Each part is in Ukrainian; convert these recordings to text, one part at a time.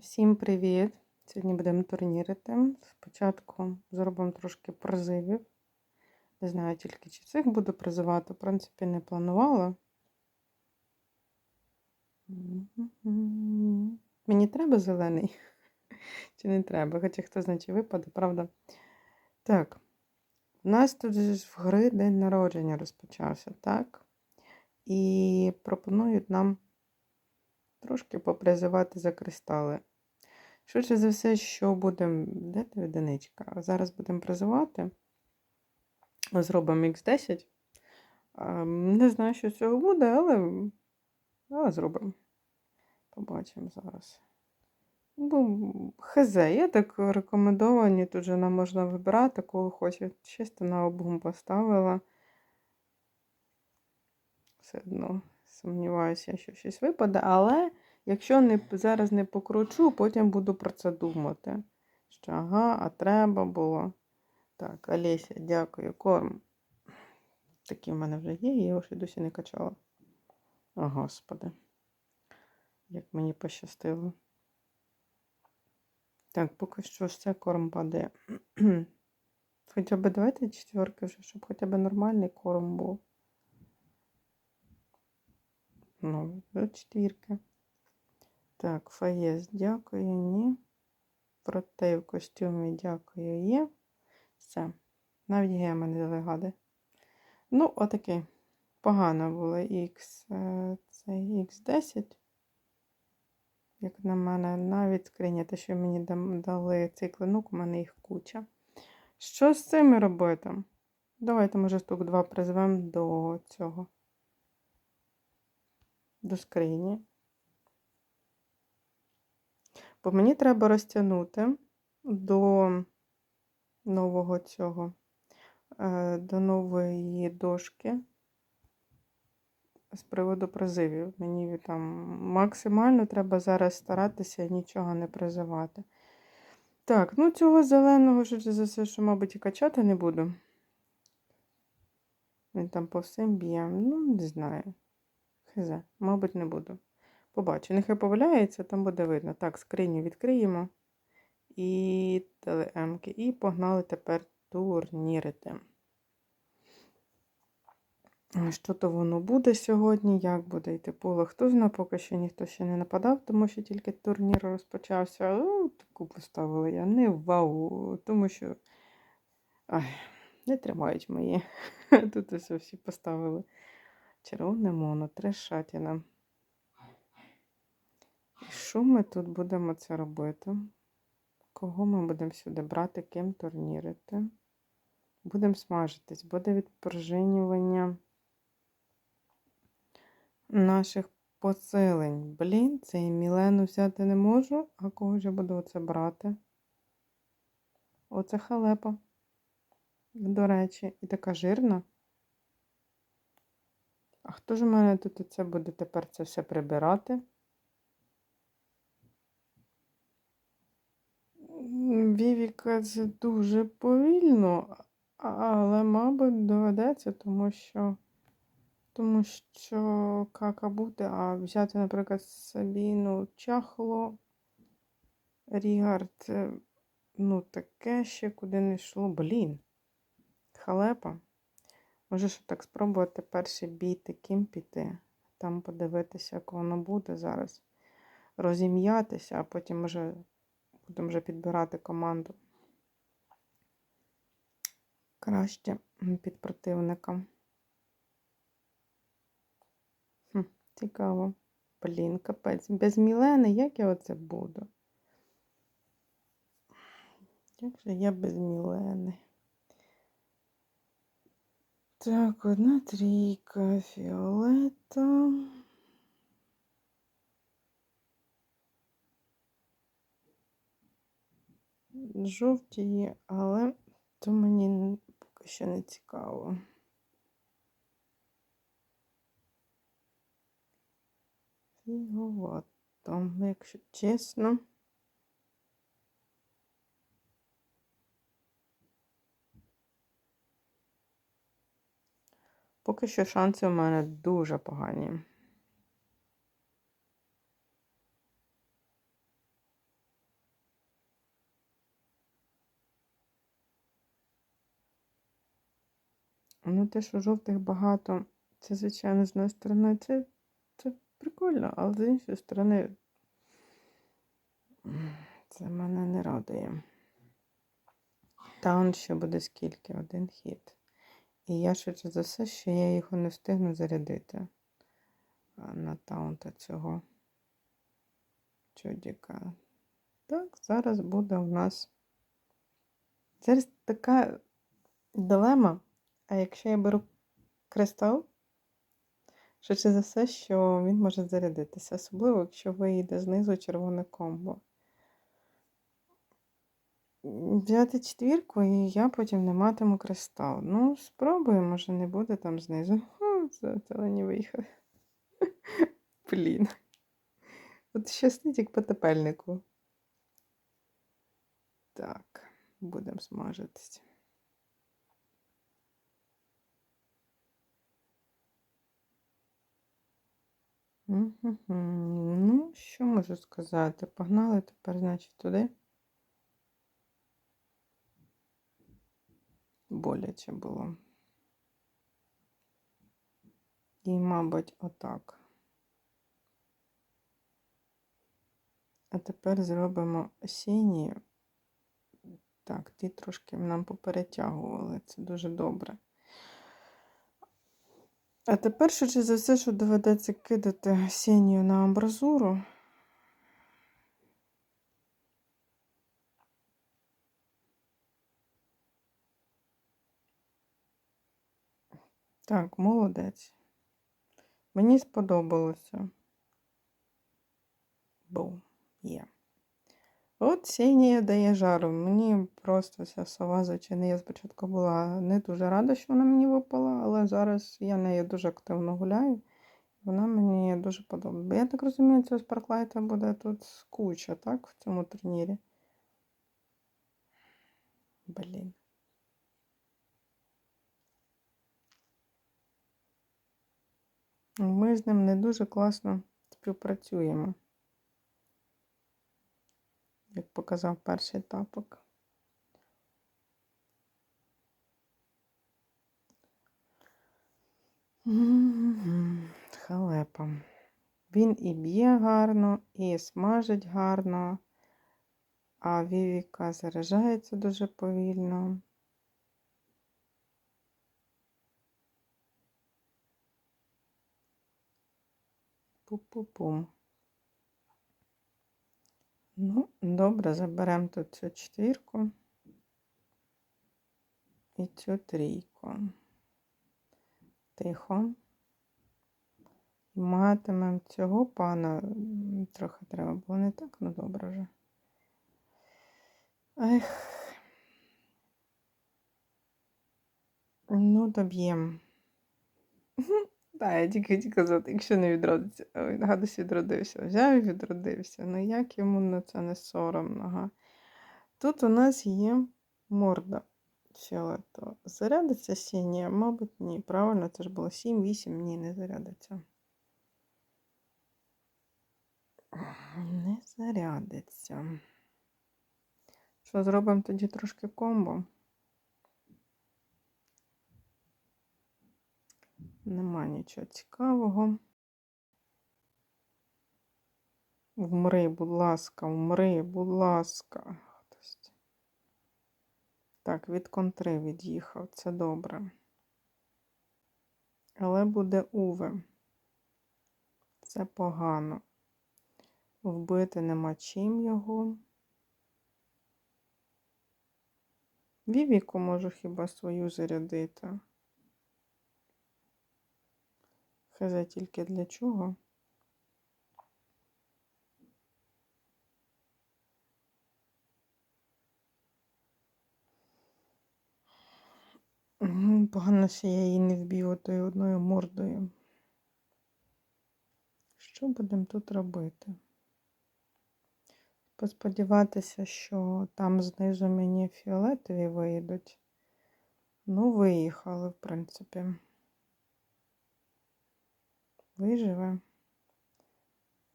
Всім привіт! Сьогодні будемо турнірити. Спочатку зробимо трошки призивів. Не знаю тільки, чи цих буду призивати. В принципі, не планувала. Мені треба зелений? Чи не треба? Хоча хто знає, чи випаде, правда? Так. У нас тут в гри день народження розпочався, так? І пропонують нам трошки попризивати за кристали. Швидше за все, що будемо. Де ти одиничка? Зараз будемо призивати. Зробимо X10. Не знаю, що з цього буде, але, але зробимо. Побачимо зараз. Ну, хз, є так рекомендовані, тут же нам можна вибирати, кого хоче. Чисто на обгум поставила. Все одно сумніваюся, що щось випаде, але якщо не, зараз не покручу, потім буду про це думати. Що ага, а треба було. Так, Олеся, дякую. Корм. Такий в мене вже є, я його ще досі не качала. О, Господи. Як мені пощастило. Так, поки що ж це корм падає. Хоча б давайте четверки вже, щоб хоча б нормальний корм був. Ну, до четвірки. Так, фаєс, дякую, ні. Протей в костюмі, дякую, є. Все. Навіть гема не дали. Ну, отакий. Погано було X, це X10. Як на мене, навіть скриня, те, що мені дали цей клинок, у мене їх куча. Що з цими робити? Давайте, може, штук два призвемо до цього. До скрині. Бо мені треба розтягнути до нового цього, е, до нової дошки з приводу призивів. Мені там максимально треба зараз старатися нічого не призивати. Так, ну цього зеленого за все, що, мабуть, і качати не буду. Він там по всім б'є. Ну, не знаю. Хз, мабуть, не буду. Побачу. Нехай поваляється, там буде видно. Так, скриню відкриємо. І телеемки. І погнали тепер турнірити. Що то воно буде сьогодні, як буде йти поле, хто знає, поки що ніхто ще не нападав, тому що тільки турнір розпочався. О, таку поставила я. Не вау, тому що Ай, не тримають мої. Тут ось всі поставили. Червоне моно, трешатіна. І що ми тут будемо це робити? Кого ми будемо сюди брати, ким турнірити? Будемо смажитись, буде відпружинювання наших посилень. Блін, цей Мілену взяти не можу, а кого ж я буду оце брати? Оце халепа. До речі, і така жирна. А хто ж у мене тут оце буде тепер це все прибирати? Вівіка це дуже повільно, але, мабуть, доведеться, тому що тому що кака буде, а взяти, наприклад, Сабіну чахло, Рігар, це, ну, таке ще куди не йшло. Блін. Халепа. Може, що так спробувати перший бій таким піти. Там подивитися, як воно буде зараз. Розім'ятися, а потім може будемо вже підбирати команду. Краще під противника. Хм, Цікаво. Блін, капець. Без Мілени, як я оце буду? Як же я без Мілени? Так, одна трійка фіолета. Жовті є, але то мені поки що не цікаво. Фіговато, якщо чесно. Поки що шанси у мене дуже погані. Ну, те, що жовтих багато, це, звичайно, з одної сторони, це, це прикольно, але з іншої сторони, це мене не радує. Таун ще буде скільки? Один хід. І я швидше за все, що я його не встигну зарядити на таунта цього чудіка. Так, зараз буде у нас. Зараз така дилема. А якщо я беру кристал, швидше за все, що він може зарядитися, особливо, якщо вийде знизу червоне комбо. Взяти четвірку, і я потім не матиму кристал. Ну, спробую, може, не буде там знизу. Зелені виїхали. Блін. От щастить, як потепельнику. Так, будемо смажитись. Ну, що можу сказати? Погнали тепер, значить, туди. Боляче було. І, мабуть, отак. А тепер зробимо синію. Так, ті трошки нам поперетягували, це дуже добре. А тепер, швидше за все, що доведеться кидати синію на амбразуру. Так, молодець. Мені сподобалося. Бу, є. От синія дає жару. Мені просто ця сова, звичайно, я спочатку була не дуже рада, що вона мені випала, але зараз я нею дуже активно гуляю. Вона мені дуже подобається. Я так розумію, цього спарклайта буде тут куча, так, в цьому турнірі. Блін. Ми з ним не дуже класно співпрацюємо, як показав перший тапок. Халепа. Він і б'є гарно, і смажить гарно, а Вівіка заряджається дуже повільно. Пу-пу-пум. Ну, добре, заберемо тут цю четвірку і цю трійку. Тихо. Матимемо цього пана. Трохи треба було не так, ну добре вже. Ех. Ну, доб'ємо. Так, я тільки хотів казати, якщо не відродиться. Ой, Гадус відродився. Взяв і відродився. Ну як йому на це не соромно? Ага. Тут у нас є морда фіолетова. Зарядиться синя? Мабуть, ні. Правильно, це ж було 7-8, ні, не зарядиться. Не зарядиться. Що, зробимо тоді трошки комбо? Нема нічого цікавого. Вмри, будь ласка, вмри, будь ласка. Так, від контри від'їхав, це добре. Але буде уве. Це погано. Вбити нема чим його. Вівіку можу хіба свою зарядити. Хз тільки для чого? Погано, що я її не вб'ю тою одною мордою. Що будемо тут робити? Посподіватися, що там знизу мені фіолетові вийдуть. Ну, виїхали, в принципі. Виживе?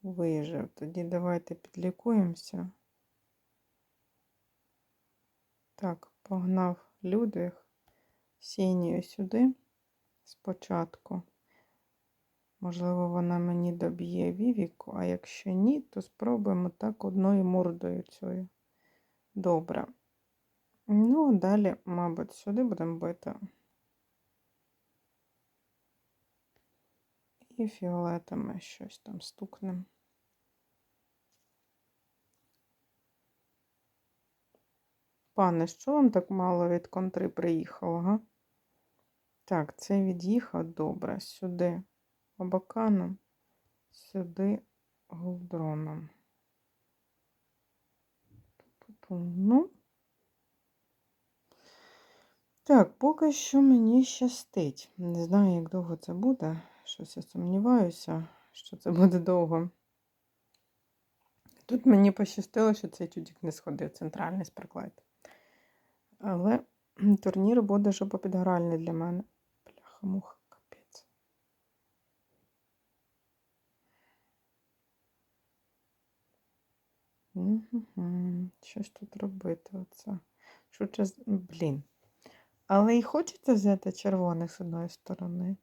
Вижив. Тоді давайте підлікуємося. Так, погнав Людвиг. сінію сюди спочатку. Можливо, вона мені доб'є вівіку, а якщо ні, то спробуємо так одною мордою цією. Добре. Ну, далі, мабуть, сюди будемо бити. І фіолетами щось там стукнемо. Пане, що вам так мало від контри приїхало, га? Так, це від'їхав добре. Сюди обаканом, сюди голдроном. Ну. Так, поки що мені щастить. Не знаю, як довго це буде. Щось я сумніваюся, що це буде довго. Тут мені пощастило, що цей чудик не сходив центральний спарклайт. Але турнір буде жопопідгральний для мене. Бляха-муха, капець. Угу. Що ж тут робити? Оце? Це? Блін. Але і хочеться взяти червоних з одної сторони.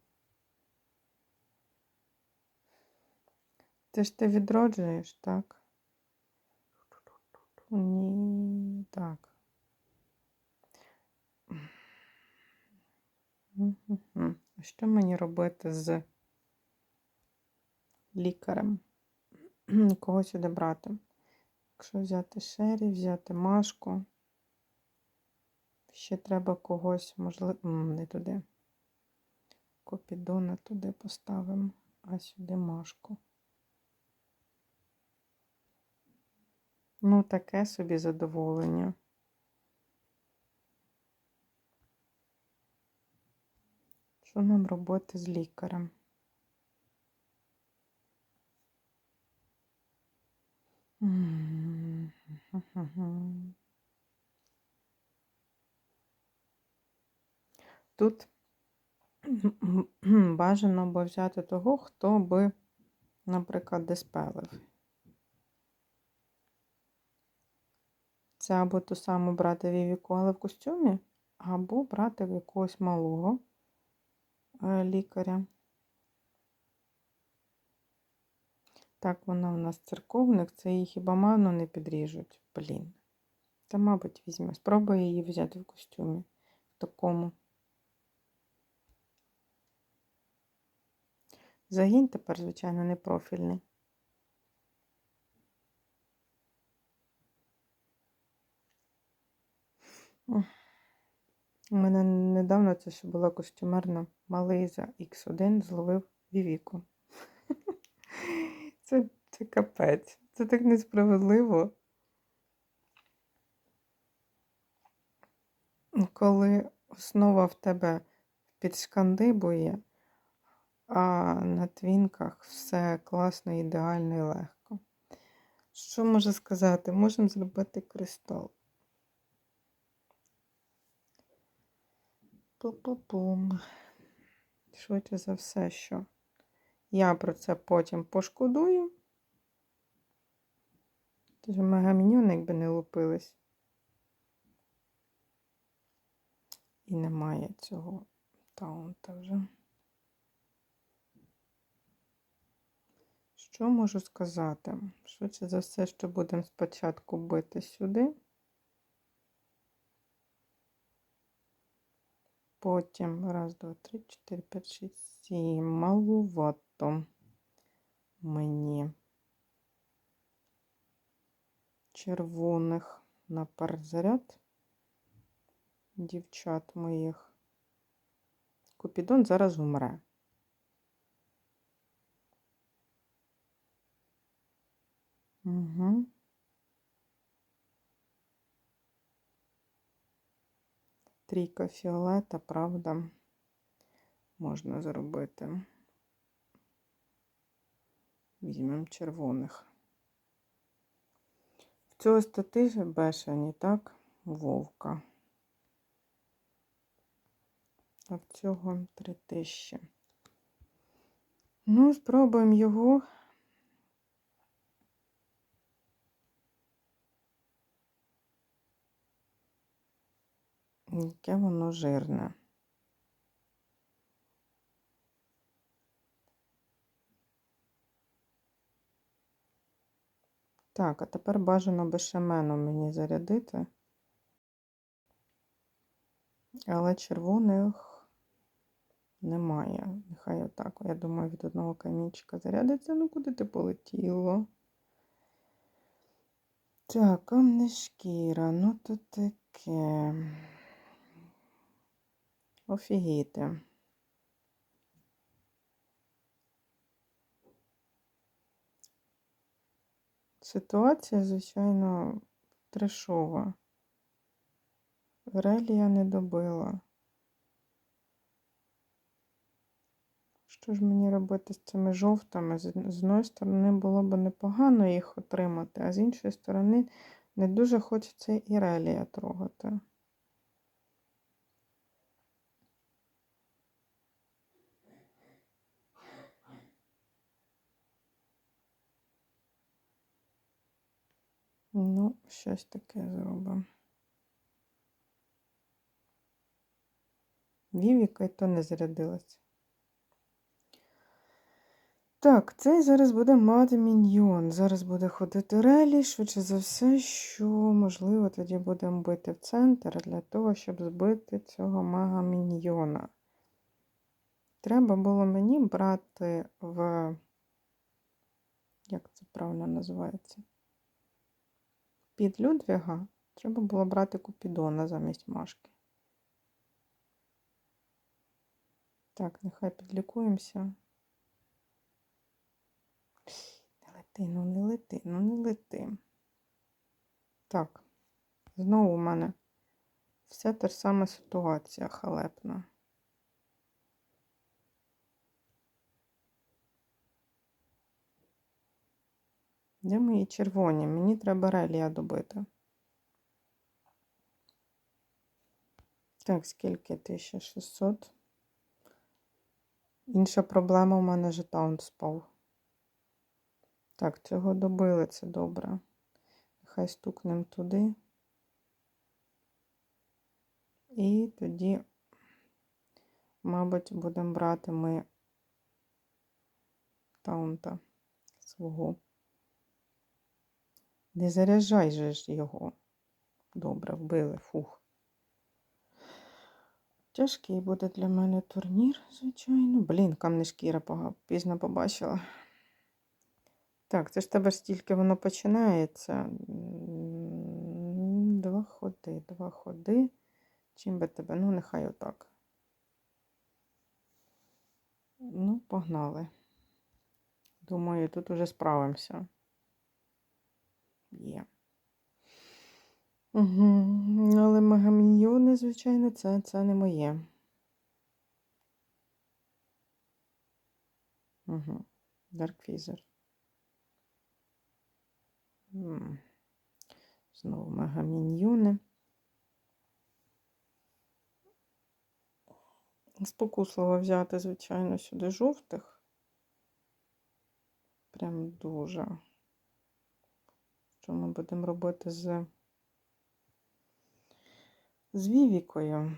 Ти ж ти відроджуєш, так? Ні, так. Що мені робити з лікарем? Кого сюди брати? Якщо взяти Шері, взяти Машку. Ще треба когось, можливо, не туди. Копідона туди поставимо, а сюди Машку. Ну, таке собі задоволення. Що нам робити з лікарем? Тут бажано би взяти того, хто би, наприклад, диспелив. Це або ту саму брати Вівіку, але в костюмі, або брати якогось малого е, лікаря. Так, вона у нас церковник, це її хіба ману не підріжуть. Блін. Та, мабуть, візьме. Спробую її взяти в костюмі. В такому. Загін тепер, звичайно, не профільний. У мене недавно це ще була костюмерна малий за X1 зловив Вівіку. Це, це капець. Це так несправедливо. Коли основа в тебе підшкандибує, а на твінках все класно, ідеально і легко. Що можу сказати? Можемо зробити кристал. Пу-пу-пум. Швидше за все, що я про це потім пошкодую. Тож мегаміньони, якби не лупились. І немає цього таунта вже. Що можу сказати? Швидше за все, що будемо спочатку бити сюди. Потім раз, два, три, чотири, п'ять, шість, сім. Малувато мені червоних на перезаряд дівчат моїх. Купідон зараз умре. Угу. Трійка фіолета, правда, можна зробити. Візьмемо червоних. В цього стати бешені, так? Вовка. А в цього три тисячі. Ну, спробуємо його. яке воно жирне. Так, а тепер бажано бешемену мені зарядити, але червоних немає. Нехай отак. Я думаю, від одного камінчика зарядиться. Ну, куди ти полетіло? Так, а не шкіра, ну то таке. Офігіти. Ситуація, звичайно, трешова. Релія не добила. Що ж мені робити з цими жовтими? З одної сторони було б непогано їх отримати, а з іншої сторони не дуже хочеться і релія трогати. Ну, щось таке зробимо. Вівіка й то не зарядилась. Так, цей зараз буде мати міньйон. Зараз буде ходити релі, швидше за все, що, можливо, тоді будемо бити в центр для того, щоб збити цього мага міньйона. Треба було мені брати в. Як це правильно називається? Під Людвіга треба було брати Купідона замість Машки. Так, нехай підлікуємося. Не лети, ну не лети, ну не лети. Так, знову у мене вся та ж сама ситуація халепна. Де мої червоні? Мені треба релія добити. Так, скільки? 1600. Інша проблема у мене жетаун спав. Так, цього добили, це добре. Нехай стукнемо туди. І тоді, мабуть, будемо брати ми таунта свого. Не заряджай же ж його. Добре, вбили, фух. Тяжкий буде для мене турнір, звичайно. Блін, камне шкіра пізно побачила. Так, це ж тебе ж тільки воно починається. Два ходи, два ходи. Чим би тебе? Ну, нехай отак. Ну, погнали. Думаю, тут уже справимося. Є. Угу. Але мегаміньйони, звичайно, це, це не моє. Угу. Даркфізер. Знову мегаміньйони. Спокусливо взяти, звичайно, сюди жовтих. Прям дуже. Що ми будемо робити з, з Вівікою?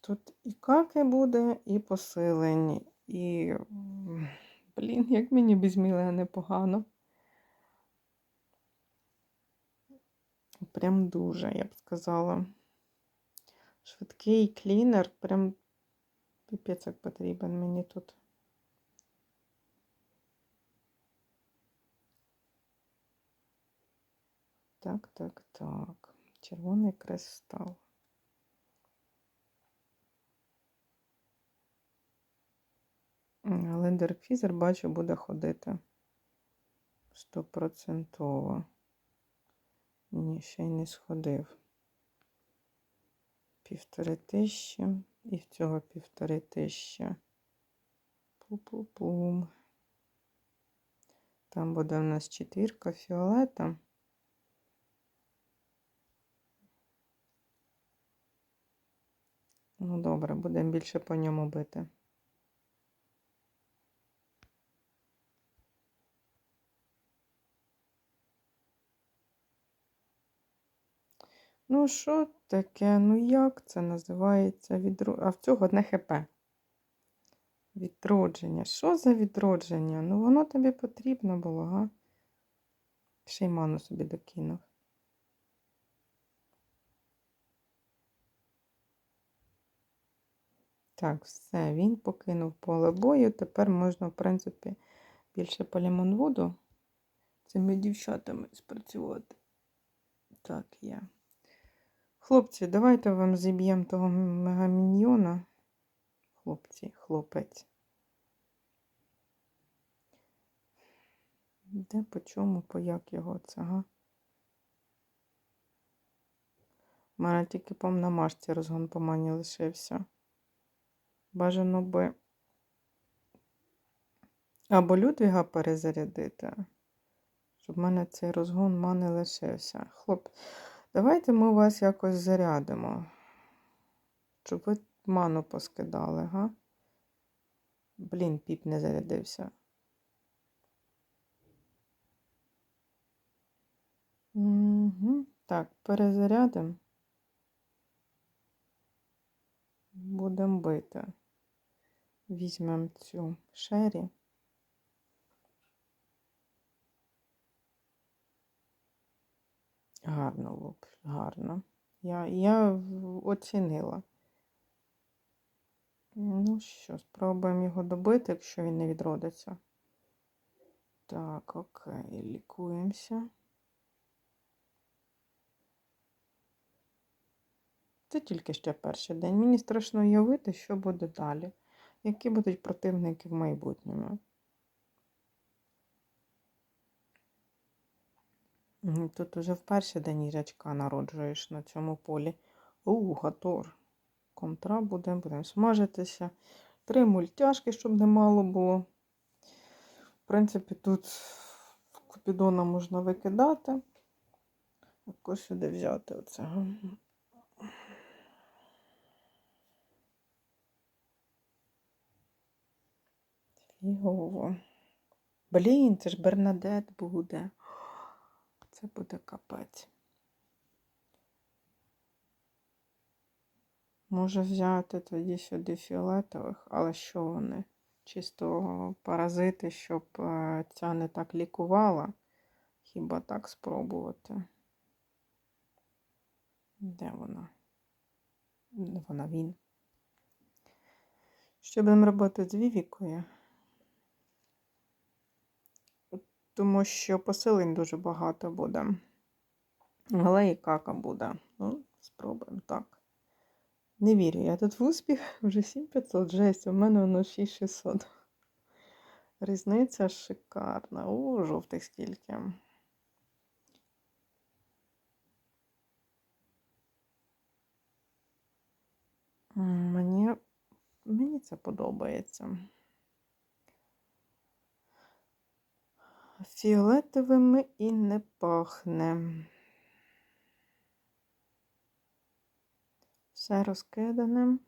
Тут і каки буде, і посилені, і. Блін, як мені без Міле непогано. Прям дуже, я б сказала. Швидкий клінер, прям піпець як потрібен мені тут. Так, так, так. Червоний кристал. Деркфізер, бачу, буде ходити. Стопроцентово. Ні, ще й не сходив. Півтори тисячі. І в цього півтори тисячі. Пу-пу-пум. Там буде в нас четвірка фіолета. Ну, добре, будемо більше по ньому бити. Ну, що таке? Ну, як це називається? Відру... А в цього одне ХП. Відродження. Що за відродження? Ну, воно тобі потрібно було, га? Ще й ману собі докинув. Так, все, він покинув поле бою. Тепер можна, в принципі, більше по лімонвуду цими дівчатами спрацювати. Так, є. Хлопці, давайте вам зіб'ємо того мегаміньйона. Хлопці, хлопець. Де по чому, по як його це, га? У мене тільки по намажці розгон по мані лишився. Бажано би або Людвіга перезарядити, щоб в мене цей розгон мани лишився. Хлоп, давайте ми вас якось зарядимо, щоб ви ману поскидали, га? Блін, піп не зарядився. Угу. Так, перезарядимо. Будемо бити. Візьмемо цю шері. Гарно, лук, гарно. Я, я оцінила. Ну що, спробуємо його добити, якщо він не відродиться. Так, окей, лікуємося. Це тільки ще перший день. Мені страшно уявити, що буде далі. Які будуть противники в майбутньому. Тут уже в перший день їжачка народжуєш на цьому полі. У, гатор. Контра буде, будемо смажитися. Три мультяшки, щоб не мало було. В принципі, тут купідона можна викидати. Також сюди взяти оцього. Фігово. Блін, це ж Бернадет буде. Це буде капець. Може взяти тоді сюди фіолетових, але що вони? Чисто паразити, щоб е, ця не так лікувала. Хіба так спробувати? Де вона? Вона він? Що будемо робити з Вівікою? Тому що посилень дуже багато буде. Але і кака буде. Ну, спробуємо так. Не вірю, я тут в успіх вже 7500, жесть, у мене воно 6600. Різниця шикарна. У, жовтих скільки. Мені, мені це подобається. Фіолетовими і не пахне. Все розкидане.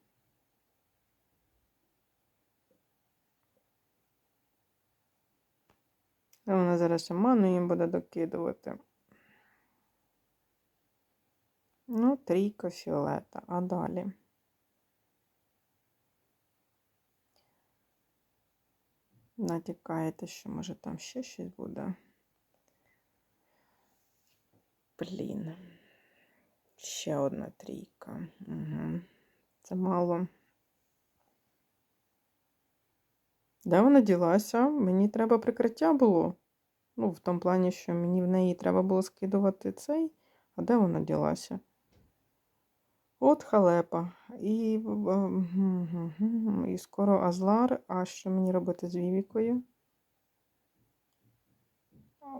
Вона зараз ще ману їм буде докидувати. Ну, трійка фіолета. А далі. Натякаєте, що може там ще щось буде. Блін. Ще одна трійка. Угу. Це мало. Де вона ділася? Мені треба прикриття було. Ну, в тому плані, що мені в неї треба було скидувати цей. А де вона ділася? От халепа. І, е, і скоро Азлар. А що мені робити з Вівікою?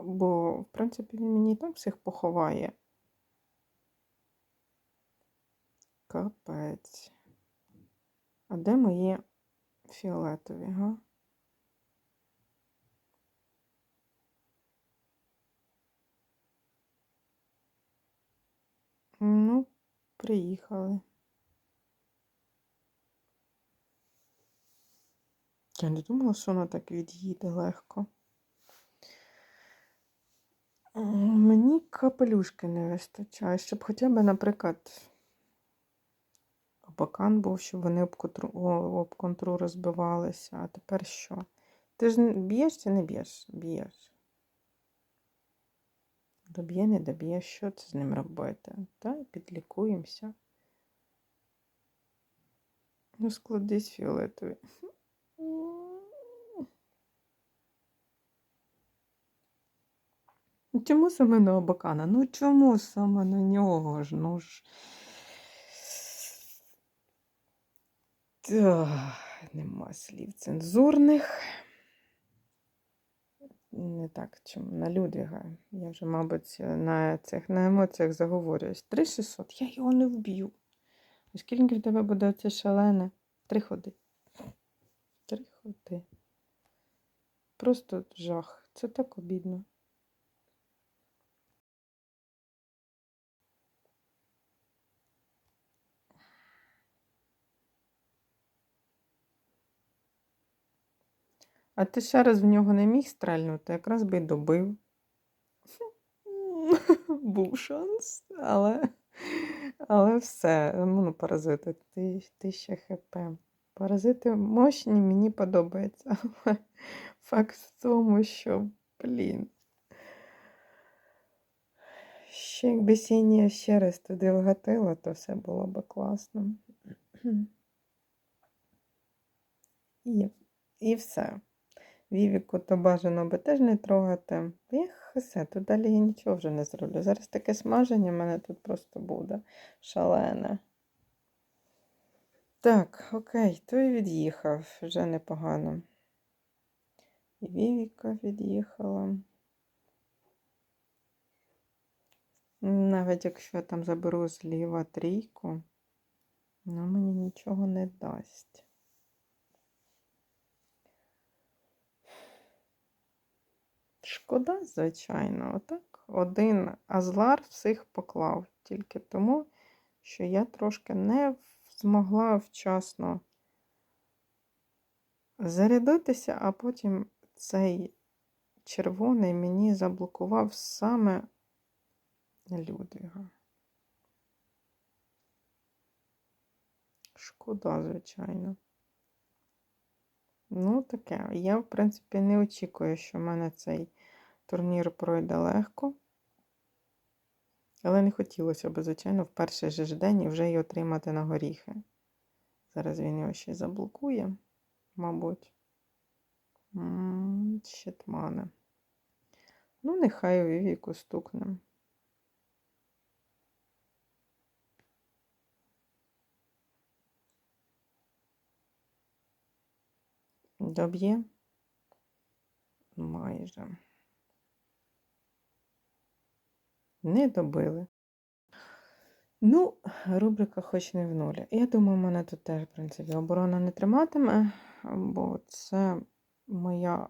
Бо, в принципі, він мені і так всіх поховає. Капець. А де мої фіолетові, га? Ну, приїхали. Я не думала, що вона так від'їде легко. Мені капелюшки не вистачає, щоб хоча б, наприклад, Абакан був, щоб вони об контру, об контру розбивалися. А тепер що? Ти ж б'єш чи не б'єш? Б'єш. Доб'є, не доб'є, що це з ним робити? Та підлікуємося. Ну, складись фіолетовий. Ну, Чому саме на Обакана? Ну чому саме на нього ж? Ну ж. Та, нема слів цензурних. Не так, чому на Людвіга. Я вже, мабуть, на цих на емоціях заговорююсь. 3600, я його не вб'ю. Оскільки Скільки в тебе буде оце шалене? Три ходи. Три ходи. Просто жах. Це так обідно. А ти ще раз в нього не міг стрельнути, якраз би й добив. Був шанс, але, але все. Ну, паразити, ти, ти ще хп. Паразити мощні, мені подобається. Але факт в тому, що, блін. Ще якби сінія ще раз туди вгатила, то все було би класно. І, і все. Вівіку то бажано би теж не трогати. Ех, все, тут далі я нічого вже не зроблю. Зараз таке смаження в мене тут просто буде шалене. Так, окей, той від'їхав, вже непогано. І Вівіка від'їхала. Навіть якщо я там заберу зліва трійку, вона мені нічого не дасть. Шкода, звичайно, отак. Один азлар всіх поклав тільки тому, що я трошки не змогла вчасно зарядитися, а потім цей червоний мені заблокував саме Людвіга. Шкода, звичайно. Ну, таке. Я, в принципі, не очікую, що в мене цей турнір пройде легко. Але не хотілося б, звичайно, в перший же ж день вже й отримати на горіхи. Зараз він його ще й заблокує, мабуть. Ще тмане. Ну, нехай у віку стукне. Доб'є? Майже. Не добили. Ну, рубрика хоч не в нулі. Я думаю, мене тут теж, в принципі, оборона не триматиме, бо це моя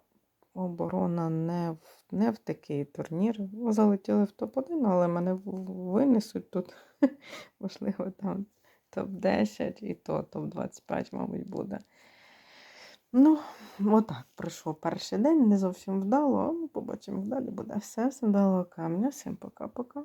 оборона не в, не в такий турнір. Залетіли в топ-1, але мене винесуть тут, можливо, там топ-10 і то топ-25, мабуть, буде. Ну, отак пройшов перший день, не зовсім вдало, але побачимо, як далі буде. Все, всім вдало камня, всім пока-пока.